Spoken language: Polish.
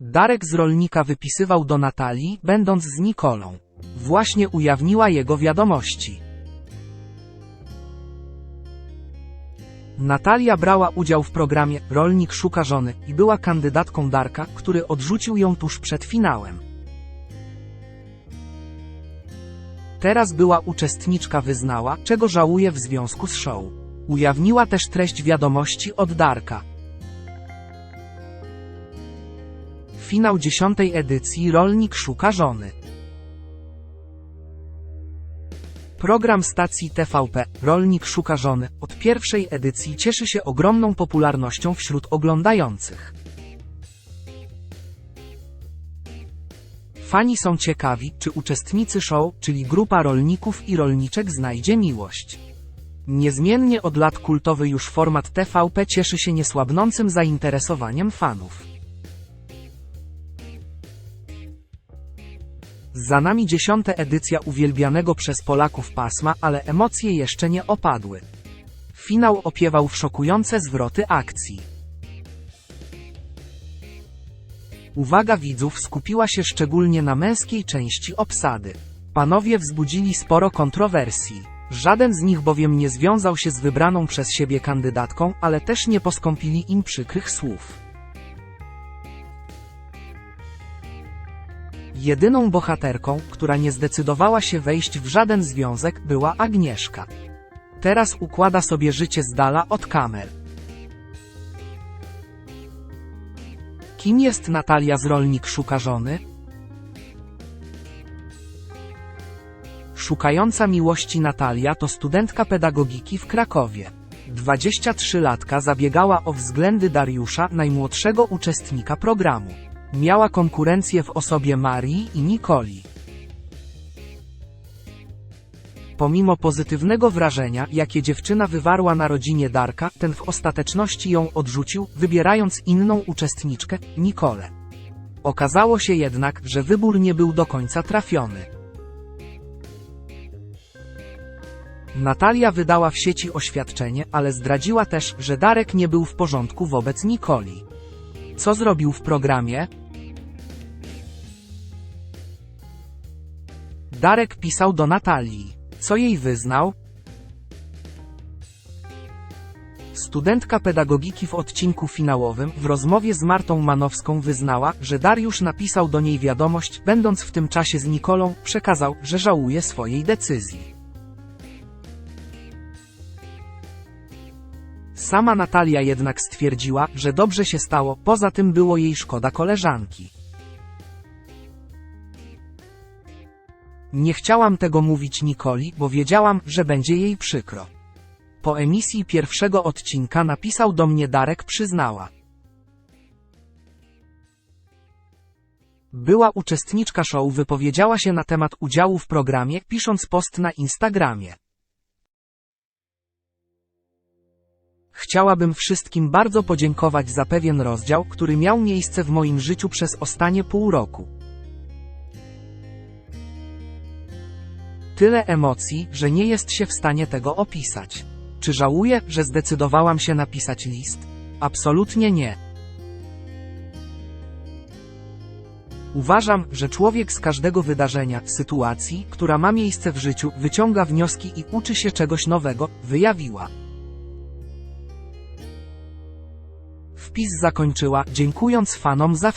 Darek z rolnika wypisywał do Natalii, będąc z Nikolą. Właśnie ujawniła jego wiadomości. Natalia brała udział w programie Rolnik szuka żony i była kandydatką Darka, który odrzucił ją tuż przed finałem. Teraz była uczestniczka wyznała, czego żałuje w związku z show. Ujawniła też treść wiadomości od Darka. Finał dziesiątej edycji Rolnik szuka żony. Program stacji TVP Rolnik szuka żony od pierwszej edycji cieszy się ogromną popularnością wśród oglądających. Fani są ciekawi, czy uczestnicy show, czyli grupa rolników i rolniczek znajdzie miłość. Niezmiennie od lat kultowy już format TVP cieszy się niesłabnącym zainteresowaniem fanów. Za nami dziesiąta edycja uwielbianego przez Polaków pasma, ale emocje jeszcze nie opadły. Finał opiewał w szokujące zwroty akcji. Uwaga widzów skupiła się szczególnie na męskiej części obsady. Panowie wzbudzili sporo kontrowersji. Żaden z nich bowiem nie związał się z wybraną przez siebie kandydatką, ale też nie poskąpili im przykrych słów. Jedyną bohaterką, która nie zdecydowała się wejść w żaden związek, była Agnieszka. Teraz układa sobie życie z dala od kamer. Kim jest Natalia z Rolnik Szuka Żony? Szukająca miłości Natalia to studentka pedagogiki w Krakowie. 23-latka zabiegała o względy Dariusza, najmłodszego uczestnika programu. Miała konkurencję w osobie Marii i Nikoli. Pomimo pozytywnego wrażenia, jakie dziewczyna wywarła na rodzinie Darka, ten w ostateczności ją odrzucił, wybierając inną uczestniczkę, Nikolę. Okazało się jednak, że wybór nie był do końca trafiony. Natalia wydała w sieci oświadczenie, ale zdradziła też, że Darek nie był w porządku wobec Nikoli. Co zrobił w programie? Darek pisał do Natalii. Co jej wyznał? Studentka pedagogiki w odcinku finałowym w rozmowie z Martą Manowską wyznała, że Dariusz napisał do niej wiadomość, będąc w tym czasie z Nikolą, przekazał, że żałuje swojej decyzji. Sama Natalia jednak stwierdziła, że dobrze się stało, poza tym było jej szkoda koleżanki. Nie chciałam tego mówić Nikoli, bo wiedziałam, że będzie jej przykro. Po emisji pierwszego odcinka napisał do mnie Darek przyznała. Była uczestniczka show wypowiedziała się na temat udziału w programie, pisząc post na Instagramie. Chciałabym wszystkim bardzo podziękować za pewien rozdział, który miał miejsce w moim życiu przez ostatnie pół roku. Tyle emocji, że nie jest się w stanie tego opisać. Czy żałuję, że zdecydowałam się napisać list? Absolutnie nie. Uważam, że człowiek z każdego wydarzenia, sytuacji, która ma miejsce w życiu, wyciąga wnioski i uczy się czegoś nowego, wyjawiła. Wpis zakończyła, dziękując fanom za